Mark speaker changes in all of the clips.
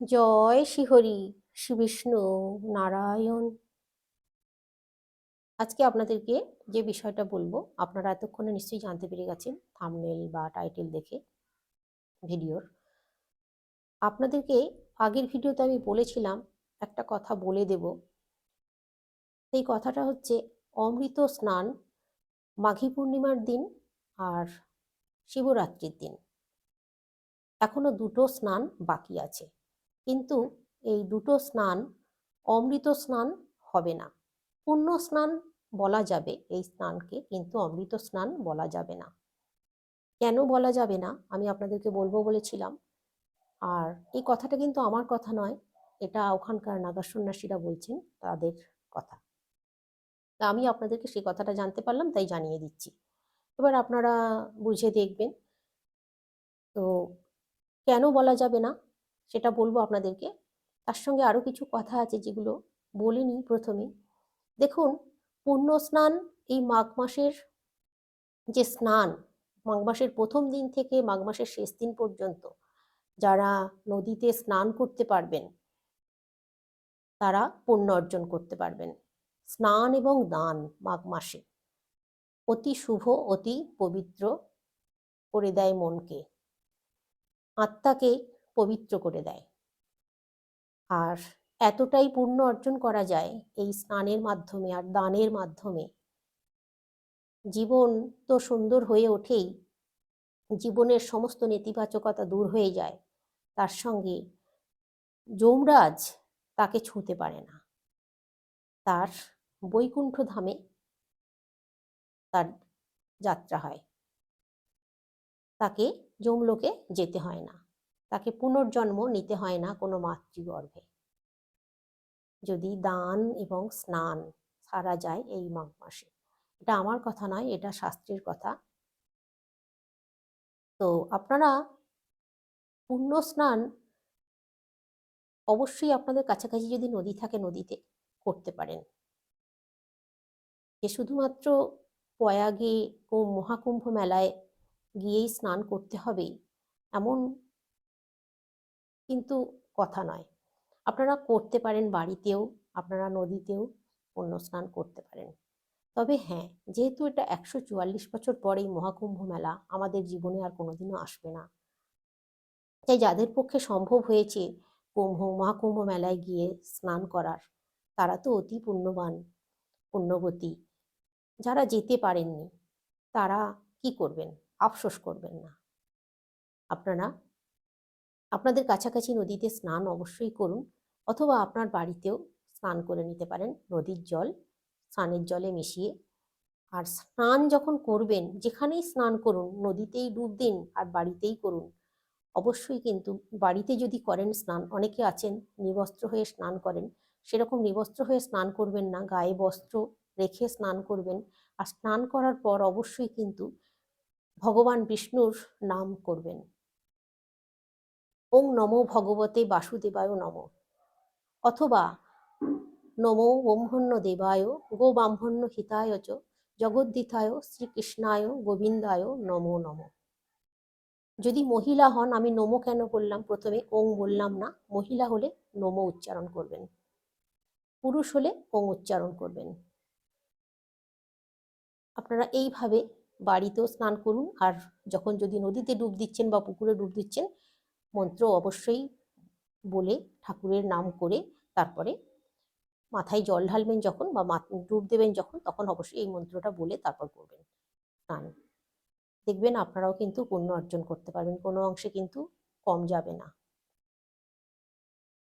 Speaker 1: জয় শ্রীহরি শ্রী বিষ্ণু নারায়ণ। আজকে আপনাদেরকে যে বিষয়টা বলব, আপনারা এতক্ষণে নিশ্চয়ই জানতে পেরে গেছেন থামনেল বা টাইটেল দেখে ভিডিওর আপনাদেরকে আগের ভিডিওতে আমি বলেছিলাম, একটা কথা বলে দেব। সেই কথাটা হচ্ছে, অমৃত স্নান মাঘী পূর্ণিমার দিন আর শিবরাত্রির দিন। এখনও দুটো স্নান বাকি আছে। কিন্তু এই দুটো স্নান অমৃত স্নান হবে না। পুণ্য স্নান বলা যাবে, এই স্নানকে কিন্তু অমৃত স্নান বলা যাবে না। কেন বলা যাবে না? আমি আপনাদেরকে বলব বলেছিলাম। আর এই কথাটা কিন্তু আমার কথা নয়, এটা ওখানকার নাগা সন্ন্যাসীরা বলছেন, তাদের কথা। তা আমি আপনাদেরকে সেই কথাটা জানতে পারলাম, তাই জানিয়ে দিচ্ছি। এবার আপনারা বুঝে দেখবেন। তো কেন বলা যাবে না? সেটা বলব আপনাদেরকে। তার সঙ্গে আরও কিছু কথা আছে যেগুলো বলিনি প্রথমে। দেখুন পুণ্য স্নান এই মাঘ মাসের যে স্নান, মাঘ মাসের প্রথম দিন থেকে মাঘ মাসের শেষ দিন পর্যন্ত যারা নদীতে স্নান করতে পারবেন, তারা পুণ্য অর্জন করতে পারবেন। স্নান এবং দান মাঘ মাসে। অতি শুভ, অতি পবিত্র করে দেয় মনকে। আত্মাকে পবিত্র করে দেয়। আর এতটাই পুণ্য অর্জন করা যায় এই স্নানের মাধ্যমে আর দানের মাধ্যমে। জীবন তো সুন্দর হয়ে ওঠেই, জীবনের সমস্ত নেতিবাচকতা দূর হয়ে যায়, তার সঙ্গে যমরাজ তাকে ছুঁতে পারে না। তার বৈকুণ্ঠ ধামে তার যাত্রা হয়। তাকে যমলোকে যেতে হয় না। তাকে পুনর্জন্ম নিতে হয় না কোনো মাতৃগর্ভে। যদি দান এবং স্নান সারা যায় এই মাঘ মাসে। এটা আমার কথা নয়, এটা শাস্ত্রের কথা। তো আপনারা পুণ্য স্নান অবশ্যই আপনাদের কাছাকাছি যদি নদী থাকে নদীতে করতে পারেন। যে শুধুমাত্র প্রয়াগে ও মহাকুম্ভ মেলায় গিয়েই স্নান করতে হবে এমন কিন্তু কথা নয়। আপনারা করতে পারেন বাড়িতেও, আপনারা নদীতেও পুণ্য স্নান করতে পারেন। তবে হ্যাঁ যেহেতু এটা একশো চুয়াল্লিশ বছর পরেই মহাকুম্ভ মেলা, আমাদের জীবনে আর কোনোদিনও আসবে না। তাই যাদের পক্ষে সম্ভব হয়েছে কুম্ভ, মহাকুম্ভ মেলায় গিয়ে স্নান করার, তারা তো অতি পুণ্যবান, পুণ্যবতী। যারা যেতে পারেননি, তারা কি করবেন? আফসোস করবেন না। আপনারা আপনাদের কাছাকাছি নদীতে স্নান অবশ্যই করুন অথবা আপনার বাড়িতেও স্নান করে নিতে পারেন নদীর জল, স্নানের জলে মিশিয়ে। আর স্নান যখন করবেন, যেখানেই স্নান করুন, নদীতেই ডুব দিন আর বাড়িতেই করুন, অবশ্যই কিন্তু বাড়িতে যদি করেন স্নান, অনেকে আছেন নিবস্ত্র হয়ে স্নান করেন, সেরকম নিবস্ত্র হয়ে স্নান করবেন না, গায়ে বস্ত্র রেখে স্নান করবেন। আর স্নান করার পর অবশ্যই কিন্তু ভগবান বিষ্ণুর নাম করবেন। ওং নমো ভগবতে বাসুদেবায় নম। অথবা নমো ব্রহ্মণ্য দেবায় গো ব্রাহ্মণ্য হিতায় চ জগদ্দিতায় শ্রীকৃষ্ণায় গোবিন্দায় নমো নম। যদি মহিলা হন, আমি নমো কেন বললাম? প্রথমে ওং বললাম না, মহিলা হলে নমো উচ্চারণ করবেন। পুরুষ হলে ওং উচ্চারণ করবেন। আপনারা এইভাবে বাড়িতেও স্নান করুন, আর যখন যদি নদীতে ডুব দিচ্ছেন বা পুকুরে ডুব দিচ্ছেন মন্ত্র অবশ্যই বলে ঠাকুরের নাম করে তারপরে মাথায় জল ঢালবেন যখন বা ডুব দেবেন যখন, তখন অবশ্যই এই মন্ত্রটা বলে তারপর করবেন। স্নান। দেখবেন আপনারাও কিন্তু পুণ্য অর্জন করতে পারবেন, কোনো অংশে কিন্তু কম যাবে না।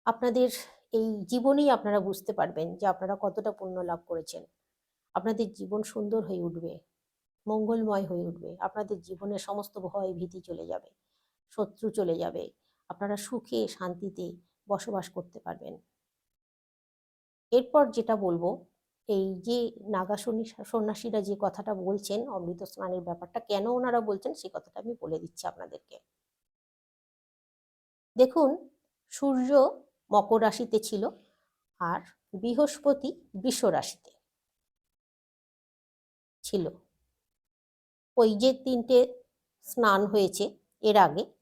Speaker 1: আপনাদের এই জীবনেই আপনারা বুঝতে পারবেন যে আপনারা কতটা পুণ্য লাভ করেছেন। আপনাদের জীবন সুন্দর হয়ে উঠবে, মঙ্গলময় হয়ে উঠবে, আপনাদের জীবনের সমস্ত ভয় ভীতি চলে যাবে। শত্রু চলে যাবে। আপনারা সুখে, শান্তিতে বসবাস করতে পারবেন। এরপর যেটা বলব, এই যে নাগা সন্ন্যাসীরা যে কথাটা বলছেন, অমৃত স্নানের ব্যাপারটা, কেন ওনারা বলছেন, সে কথাটা আমি বলে দিচ্ছি আপনাদেরকে। দেখুন, সূর্য মকর রাশিতে ছিল আর বৃহস্পতি বৃষ রাশিতে ছিল। ওই যে তিনটে স্নান হয়েছে, এর আগে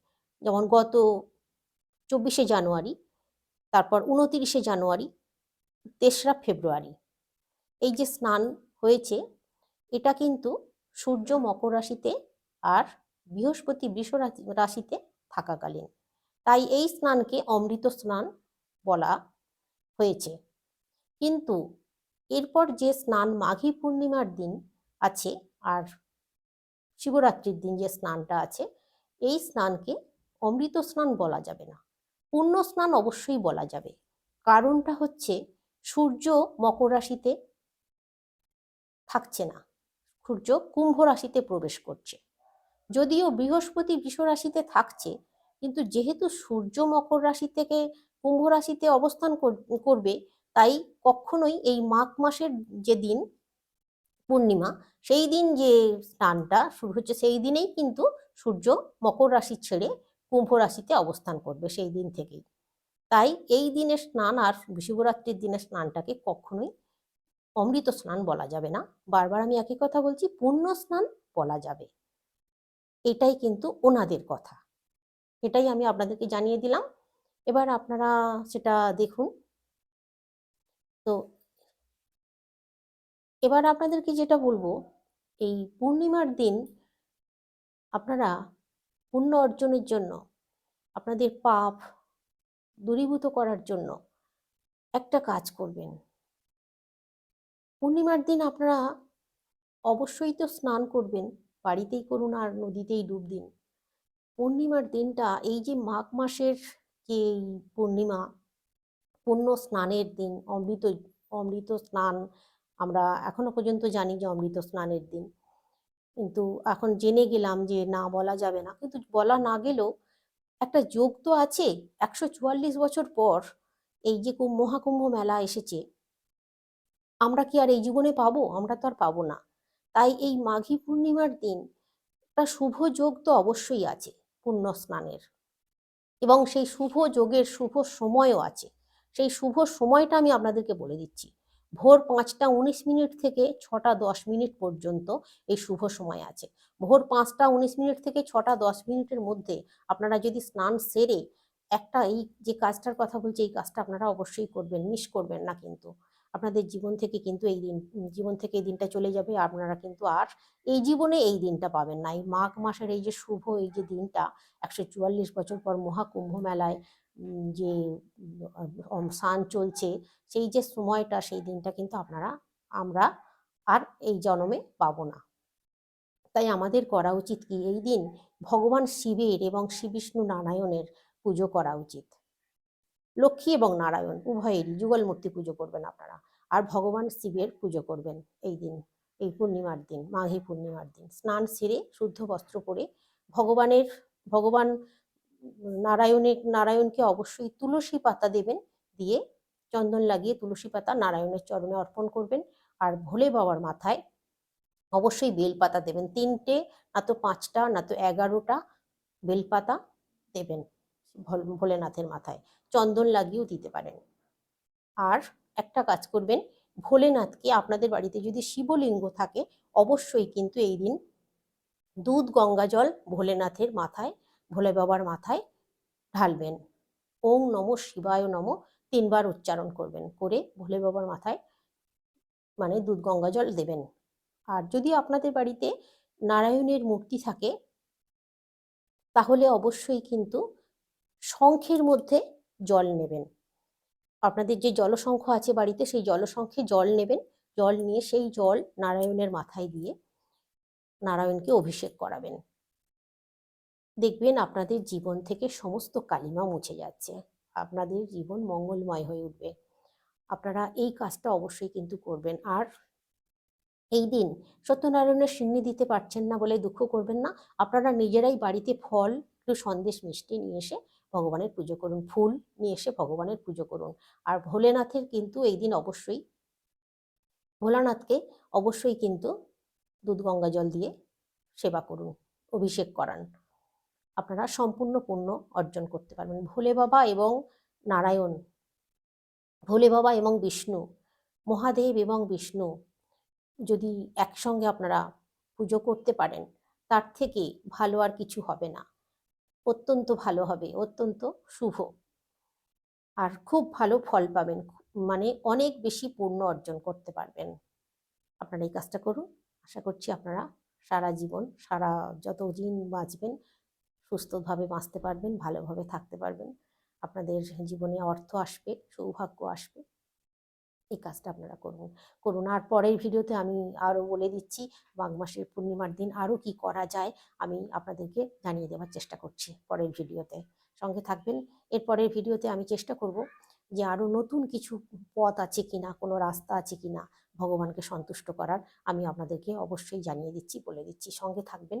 Speaker 1: যেমন গত চব্বিশে জানুয়ারি, তারপর উনতিরিশে জানুয়ারি, তেসরা ফেব্রুয়ারি এই যে স্নান হয়েছে, এটা কিন্তু সূর্য মকর রাশিতে আর বৃহস্পতি বৃষ রাশি- রাশিতে থাকাকালীন। তাই এই স্নানকে অমৃত স্নান বলা হয়েছে। কিন্তু এরপর যে স্নান মাঘী পূর্ণিমার দিন আছে আর শিবরাত্রির দিন যে স্নানটা আছে, এই স্নানকে অমৃত স্নান বলা যাবে না। পূর্ণ স্নান অবশ্যই বলা যাবে। কারণটা হচ্ছে সূর্য মকর রাশিতে থাকছে না। সূর্য কুম্ভ রাশিতে প্রবেশ করছে। যদিও বৃহস্পতি বৃষ রাশিতে থাকছে, কিন্তু যেহেতু সূর্য মকর রাশি থেকে কুম্ভ রাশিতে অবস্থান কর- করবে, তাই কখনোই এই মাঘ মাসের যে দিন, পূর্ণিমা, সেই দিন যে স্নানটা শুরু হচ্ছে, সেই দিনেই কিন্তু সূর্য মকর রাশি ছেড়ে কুম্ভ রাশিতে অবস্থান করবে সেই দিন থেকেই। তাই এই দিনের স্নান আর শিবরাত্রির দিনের স্নানটাকে কখনোই অমৃত স্নান বলা যাবে না। বারবার আমি একই কথা বলছি, পূর্ণ স্নান বলা যাবে। এটাই কিন্তু ওনাদের কথা। এটাই আমি আপনাদেরকে জানিয়ে দিলাম। এবার আপনারা সেটা দেখুন। তো এবার আপনাদেরকে যেটা বলব, এই পূর্ণিমার দিন আপনারা পুণ্য অর্জনের জন্য, আপনাদের পাপ দূরীভূত করার জন্য একটা কাজ করবেন। পূর্ণিমার দিন আপনারা অবশ্যই তো স্নান করবেন, বাড়িতেই করুন আর নদীতেই ডুব দিন। পূর্ণিমার দিনটা, এই যে মাঘ মাসের যে পূর্ণিমা, পূর্ণ স্নানের দিন, অমৃত অমৃত স্নান, আমরা এখনও পর্যন্ত জানি যে অমৃত স্নানের দিন। কিন্তু এখন জেনে গেলাম যে না বলা যাবে না। কিন্তু বলা না গেলেও একটা যোগ তো আছে, একশো চুয়াল্লিশ বছর পর এই যে কুম্ভ- মহাকুম্ভ মেলা এসেছে, আমরা কি আর এই জীবনে পাবো? আমরা তো আর পাবো না। তাই এই মাঘী পূর্ণিমার দিন একটা শুভ যোগ তো অবশ্যই আছে, পুণ্য স্নানের। এবং সেই শুভ যোগের শুভ সময়ও আছে। সেই শুভ সময়টা আমি আপনাদেরকে বলে দিচ্ছি। ভোর পাঁচটা উনিশ মিনিট থেকে ছটা দশ মিনিট পর্যন্ত এই শুভ সময় আছে। ভোর পাঁচটা উনিশ মিনিট থেকে ছটা দশ মিনিটের মধ্যে আপনারা যদি স্নান সেরে একটা এই যে কাজটার কথা বলছি, এই কাজটা আপনারা অবশ্যই করবেন মিস করবেন না কিন্তু। আপনাদের জীবন থেকে কিন্তু এই দিন, জীবন থেকে এই দিনটা চলে যাবে, আপনারা কিন্তু আর এই জীবনে এই দিনটা পাবেন না। এই মাঘ মাসের এই যে শুভ এই যে দিনটা, একশো চুয়াল্লিশ বছর পর মহাকুম্ভ মেলায় যে স্নান চলছে, সেই যে সময়টা, সেই দিনটা কিন্তু আপনারা, আমরা আর এই জন্মে পাবো না। তাই আমাদের করা উচিত কি, এই দিন ভগবান শিবের এবং শ্রী বিষ্ণু নারায়ণের পুজো করা উচিত। লক্ষ্মী এবং নারায়ণ, উভয়েরই যুগল মূর্তি পুজো করবেন আপনারা, আর ভগবান শিবের পুজো করবেন এই দিন, এই পূর্ণিমার দিন, মাঘী পূর্ণিমার দিন। স্নান সেরে, শুদ্ধ বস্ত্র পরে ভগবানের, ভগবান নারায়ণের, নারায়ণকে অবশ্যই তুলসী পাতা দেবেন, দিয়ে চন্দন লাগিয়ে তুলসী পাতা নারায়ণের চরণে অর্পণ করবেন। আর ভোলে বাবার মাথায় অবশ্যই বেলপাতা দেবেন। তিনটে, না তো পাঁচটা, না তো এগারোটা বেলপাতা দেবেন ভোল- ভোলেনাথের মাথায়। চন্দন লাগিয়েও দিতে পারেন। আর একটা কাজ করবেন, ভোলেনাথকে আপনাদের বাড়িতে যদি শিবলিঙ্গ থাকে, অবশ্যই কিন্তু এই দিন দুধ, গঙ্গা জল ভোলেনাথের মাথায় ভোলে বাবার মাথায় ঢালবেন। ওং নম শিবায় নম, তিনবার উচ্চারণ করবেন করে ভোলে বাবার মাথায় মানে দুধ গঙ্গা জল দেবেন। আর যদি আপনাদের বাড়িতে নারায়ণের মূর্তি থাকে, তাহলে অবশ্যই কিন্তু শঙ্খের মধ্যে জল নেবেন। আপনাদের যে জলশঙ্খ আছে বাড়িতে, সেই জলশঙ্খে জল নেবেন। জল নিয়ে সেই জল নারায়ণের মাথায় দিয়ে নারায়ণকে অভিষেক করাবেন। দেখবেন আপনাদের জীবন থেকে সমস্ত কালিমা মুছে যাচ্ছে। আপনাদের জীবন মঙ্গলময় হয়ে উঠবে। আপনারা এই কাজটা অবশ্যই কিন্তু করবেন। আর এই দিন সত্যনারায়ণের সিন্নি দিতে পারছেন না বলে দুঃখ করবেন না। আপনারা নিজেরাই বাড়িতে ফল, একটু সন্দেশ মিষ্টি নিয়ে এসে ভগবানের পুজো করুন। ফুল নিয়ে এসে ভগবানের পুজো করুন। আর ভোলেনাথের কিন্তু এই দিন অবশ্যই, ভোলানাথকে অবশ্যই কিন্তু দুধ গঙ্গা জল দিয়ে সেবা করুন, অভিষেক করান। আপনারা সম্পূর্ণ পূর্ণ অর্জন করতে পারবেন। ভোলে বাবা এবং নারায়ণ, ভোলে বাবা এবং বিষ্ণু, মহাদেব এবং বিষ্ণু যদি একসঙ্গে আপনারা পুজো করতে পারেন, তার থেকে ভালো আর কিছু হবে না। অত্যন্ত ভালো হবে, অত্যন্ত শুভ। আর খুব ভালো ফল পাবেন মানে অনেক বেশি পূর্ণ অর্জন করতে পারবেন। আপনারা এই কাজটা করুন। আশা করছি আপনারা সারা জীবন, সারা যত দিন বাঁচবেন সুস্থভাবে বাঁচতে পারবেন, ভালোভাবে থাকতে পারবেন। আপনাদের জীবনে অর্থ আসবে, সৌভাগ্য আসবে। এই কাজটা আপনারা করুন। করুন। আর পরের ভিডিওতে আমি আরও বলে দিচ্ছি, মাঘ মাসের পূর্ণিমার দিন আরও কি করা যায়, আমি আপনাদেরকে জানিয়ে দেওয়ার চেষ্টা করছি পরের ভিডিওতে। সঙ্গে থাকবেন। এর পরের ভিডিওতে আমি চেষ্টা করব যে আরও নতুন কিছু পথ আছে কি না কোনো রাস্তা আছে কিনা ভগবানকে সন্তুষ্ট করার, আমি আপনাদেরকে অবশ্যই জানিয়ে দিচ্ছি, বলে দিচ্ছি। সঙ্গে থাকবেন।